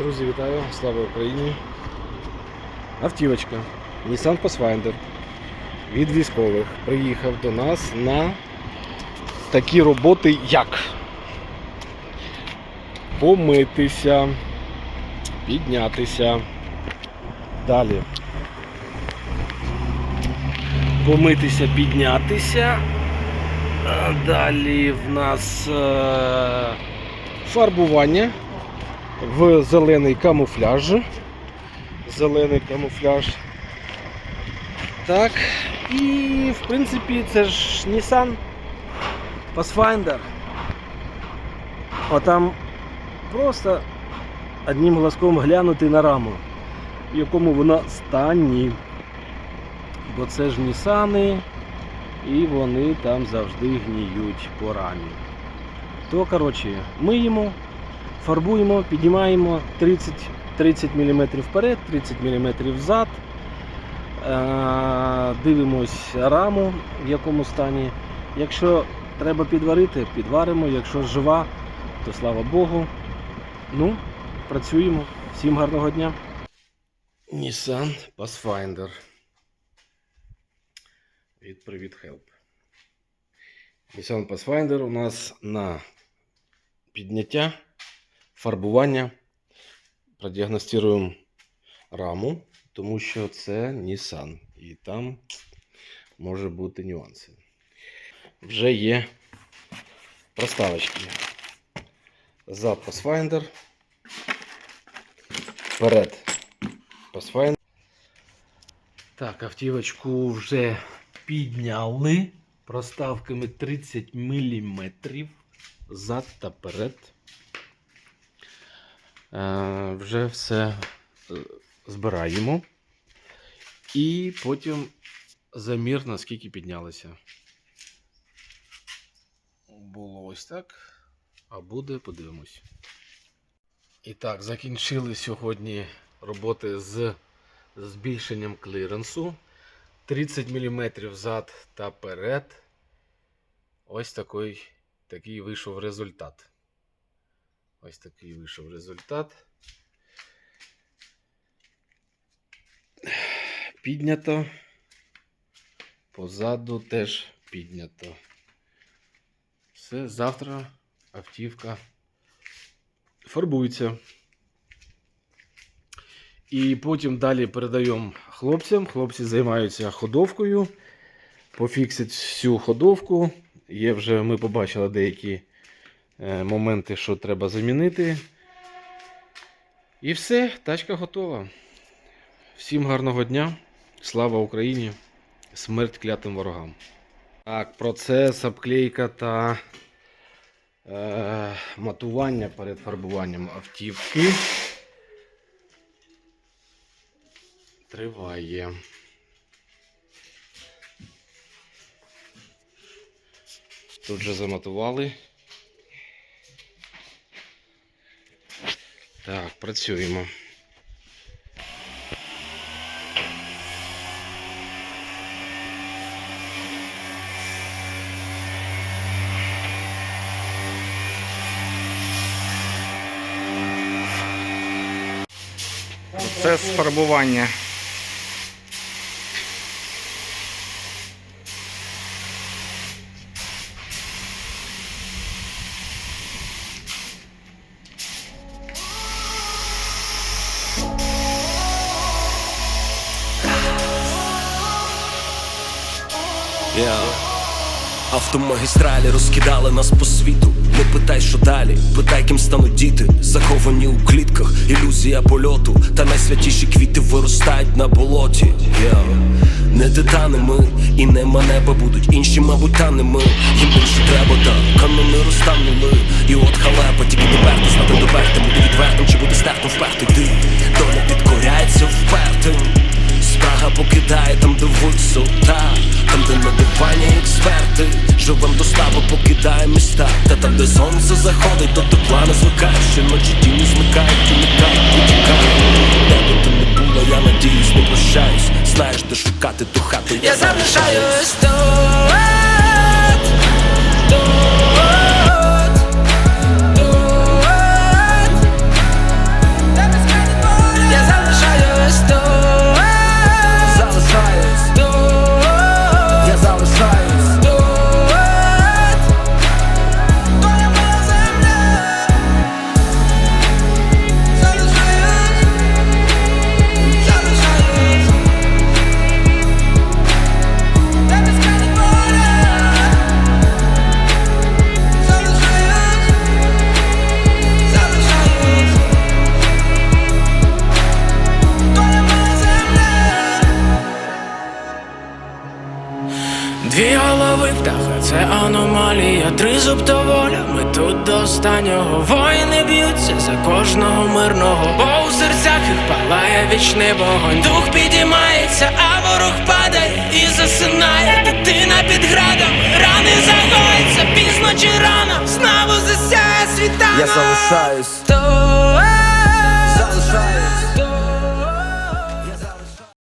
Друзі, вітаю! Слава Україні! Автівочка Nissan Pathfinder від військових приїхав до нас на такі роботи, як помитися, піднятися. Далі. Помитися, піднятися. Далі в нас е, фарбування в зелений камуфляж. Зелений камуфляж. Так. І в принципі це ж Nissan Pathfinder. А там просто одним глазком глянути на раму, в якому вона стані. Бо це ж Нісани, і вони там завжди гніють по рамі. То, коротше, миємо, фарбуємо, піднімаємо 30, 30 мм вперед, 30 мм взад. Е, Дивимось раму, в якому стані. Якщо треба підварити, підваримо. Якщо жива, то слава Богу. Ну, працюємо. Всім гарного дня. Nissan Pathfinder. Від Привіт Help. Nissan Pathfinder у нас на підняття, фарбування. Продіагностуємо раму, тому що це Nissan. І там може бути нюанси. Вже є проставочки. Зад Pathfinder. Вперед Pathfinder. Так, автівочку вже підняли проставками 30 мм зад та перед. Е, вже все е, збираємо. І потім замір, наскільки піднялися. Було ось так. А буде, подивимось. І так, закінчили сьогодні роботи з збільшенням кліренсу. 30 мм зад та перед. Ось такий, такий вийшов результат. Ось такий вийшов результат. Піднято. Позаду теж піднято. Все, завтра автівка фарбується. І потім далі передаємо хлопцям. Хлопці займаються ходовкою. Пофіксять всю ходовку. Є вже, ми побачили деякі моменти, що треба замінити. І все, тачка готова. Всім гарного дня. Слава Україні! Смерть клятим ворогам. Так, процес, обклейка та е, матування перед фарбуванням автівки. Триває. Тут же заматували. Так, працюємо. Процес фарбування. Yeah. Автомагістралі розкидали нас по світу. Не питай, що далі, питай, ким стануть діти, заховані у клітках, ілюзія польоту, та найсвятіші квіти виростають на болоті. Yeah. Не титани ми, і не манеби будуть, інші, мабуть, та не ми. Їм більше треба, та канони розтанули. І от халепа, тільки доперти, знати доперти, бути відвертим, чи бути стертом впертий ти. Доля підкоряється впертим. Покидає там, де висота, там, де на дивані експерти, живем до слави покидає міста, та там, де сонце заходить, то тепла не звикає, що ночі тіні зникають, Це аномалія, тризуб то воля. Ми тут до останнього воїни б'ються за кожного мирного. Бо у серцях їх палає вічний вогонь. Дух підіймається, а ворог падає і засинає. Дитина під градами, рани загоїться, пізно чи рано, знову засяє світанок Я залишаюсь